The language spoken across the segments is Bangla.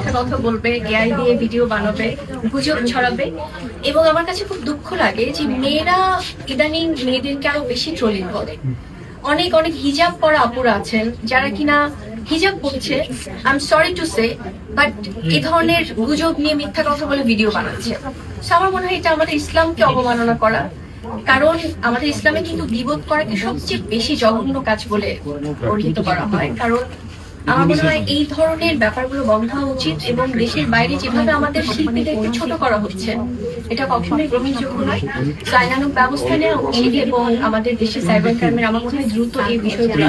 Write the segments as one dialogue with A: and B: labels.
A: মিথ্যা কথা বলবে এআই দিয়ে ভিডিও বানাবে, গুজব ছড়াবে। এবং আমার কাছে খুব দুঃখ লাগে যে মেয়েরা ইদানিং মেয়েদেরকে আরও বেশি ট্রোলিং করে। অনেক অনেক হিজাব পরা আপুরা আছেন যারা কিনা হিজাব পরছে। I am sorry to say but এই ধরনের গুজব নিয়ে মিথ্যা কথা বলে ভিডিও বানাচ্ছে। আমার মনে হয় এটা আমাদের ইসলামকে অবমাননা করা। কারণ আমাদের ইসলামে কিন্তু বিবোধ করাকে সবচেয়ে বেশি জঘন্য কাজ বলে অভিহিত করা হয়। কারণ আমার মনে হয় এই ধরনের ব্যাপারগুলো বন্ধ হওয়া উচিত এবং দেশের বাইরে যেভাবে আমাদের শিল্পীদেরকে ছোট করা হচ্ছে এটা কখনোই গ্রহণযোগ্য নয়। আইনানুক ব্যবস্থা নেওয়া উচিত এবং আমাদের দেশে সাইবার ক্রাইমের আমার মনে হয় দ্রুত এই বিষয়গুলো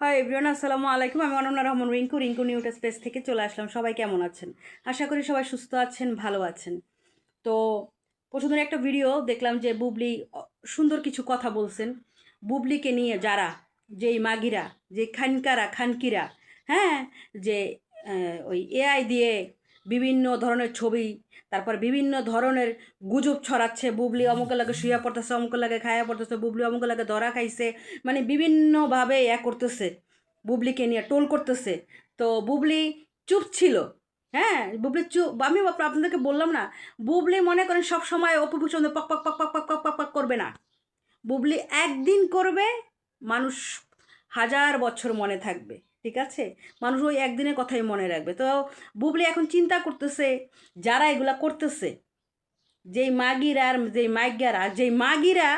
B: হাই এভরিওয়ান আসসালামু আলাইকুম। আমি অনন্যা রহমান রিঙ্কু রিঙ্কু নিউটা স্পেস থেকে চলে আসলাম। সবাই কেমন আছেন? আশা করি সবাই সুস্থ আছেন ভালো আছেন। তো পরশুদিন একটা ভিডিও দেখলাম যে বুবলি সুন্দর কিছু কথা বলছেন। বুবলিকে নিয়ে যারা, যেই মাগিরা, যে খানকারা, খানকিরা হ্যাঁ? যে ওই এআই দিয়ে বিভিন্ন ধরনের ছবি, তারপর বিভিন্ন ধরনের গুজব ছড়াচ্ছে, বুবলি অমুক লাগে শুয়ে পড়তেছে, অমুক লাগে খায়া পড়তেছে, বুবলি অমুক লাগে ধরা খাইছে মানে বিভিন্নভাবে এ করতেছে, বুবলিকে নিয়ে টোল করতেছে। তো বুবলি চুপ ছিল হ্যাঁ? বুবলি চুপ, আমি আপনাদেরকে বললাম না, বুবলি মনে করেন সবসময় অপু ভূষণ পক পক পক পক পক পক পক করবে না। বুবলি একদিন করবে, মানুষ হাজার বছর মনে থাকবে, ঠিক আছে? মানুষ ওই একদিনের কথাই মনে রাখবে। তো বুবলি এখন চিন্তা করতেছে, যারা এগুলা করতেছে, যেই মাগিরা আর যেই মাইগারা যেই মাগিরা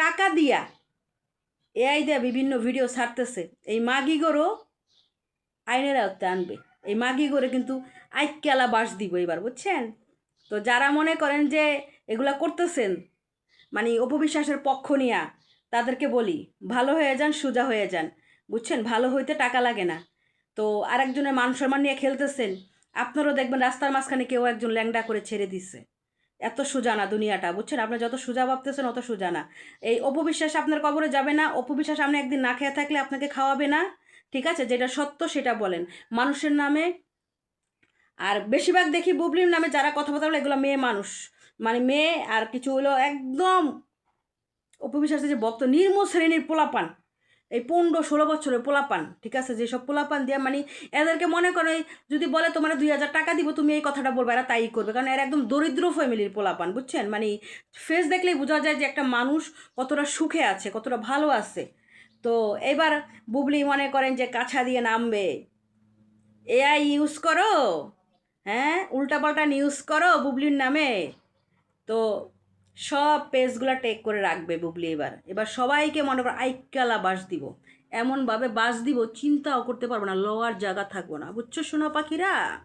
B: টাকা দিয়া এআই দেয়া বিভিন্ন ভিডিও ছাড়তেছে, এই মাগিগরও আইনের আওতে আনবে। এই মাগিগরে কিন্তু আইক্যালা বাস দিব এবার, বুঝছেন? তো যারা মনে করেন যে এগুলা করতেছেন মানে অপবিশ্বাসের পক্ষ নিয়া তাদেরকে বলি, ভালো হয়ে যান, সোজা হয়ে যান। বুঝছেন? ভালো হইতে টাকা লাগে না। তো আরেকজনের মান সম্মান নিয়ে খেলতেছেন, আপনারও দেখবেন রাস্তার মাঝখানে কেউ একজন ল্যাংডা করে ছেড়ে দিছে। এত সোজা না দুনিয়াটা, বুঝছেন? আপনি যত সোজা ভাবতেছেন, অত সোজা না। এই অপবিশ্বাস আপনার কবরে যাবে না, অপবিশ্বাস আপনি একদিন না খেয়ে থাকলে আপনাকে খাওয়াবে না, ঠিক আছে? যেটা সত্য সেটা বলেন। মানুষের নামে, আর বেশিরভাগ দেখি বুবলির নামে যারা কথাবার্তা বলে, এগুলো মেয়ে মানুষ। মানে মেয়ে আর কিছু হলো একদম অপবিশ্বাসের যে ভক্ত নির্ম শ্রেণির পোলাপান। এই পনেরো ষোলো বছরের পোলাপান, ঠিক আছে? যেসব পোলাপান দিয়ে মানে এদেরকে মনে করে যদি বলে তোমার দুই হাজার টাকা দিব, তুমি এই কথাটা বলবে, এরা তাই করবে। কারণ এরা একদম দরিদ্র ফ্যামিলির পোলাপান, বুঝছেন? মানে ফেস দেখলেই বোঝা যায় যে একটা মানুষ কতটা সুখে আছে, কতটা ভালো আছে। তো এবার বুবলি মনে করেন যে কাছা দিয়ে নামবে। এআই ইউজ করো হ্যাঁ? উল্টাপাল্টা নিউজ করো বুবলির নামে। সব পেজগুলো টেক করে রাখবে বুবলি এবার। এবার সবাইকে মনে করো আইকালা বাস দিব। এমনভাবে বাস দিব, চিন্তাও করতে পারব না, লওয়ার জায়গা থাকব না। বুঝছ সোনা পাখিরা?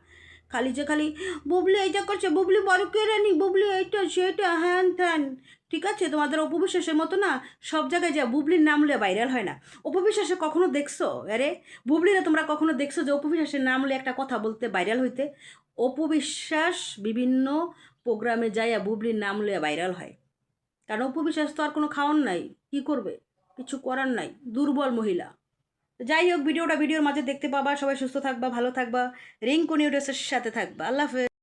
B: খালি যে খালি, বুবলি এইটা করছে, বুবলি বড় কেড়ে নি বুবলি এইটা, সেটা, হ্যান ত্যান। ঠিক আছে? তোমাদের অপবিশ্বাসের মতো না, সব জায়গায় যা বুবলির নাম লে ভাইরাল হয় না। অপবিশ্বাসে কখনো দেখছ? আরে, বুবলিরা তোমরা কখনো দেখছ যে অপবিশ্বাসের নাম লে একটা কথা বলতে ভাইরাল হইতে? অপবিশ্বাস বিভিন্ন প্রোগ্রামে যাইয়া বুবলির নাম লইয়া ভাইরাল হয়। কারণ অপবিশ্বাস তো আর কোনো খাওয়ার নাই, কি করবে? কিছু করার নাই, দুর্বল মহিলা। যাই হোক, ভিডিওটা ভিডিওর মাঝে দেখতে পাবা, সবাই সুস্থ থাকবা, ভালো থাকবা রিঙ্কু নিউডেসের সাথে থাকবা। আল্লাহ হাফেজ।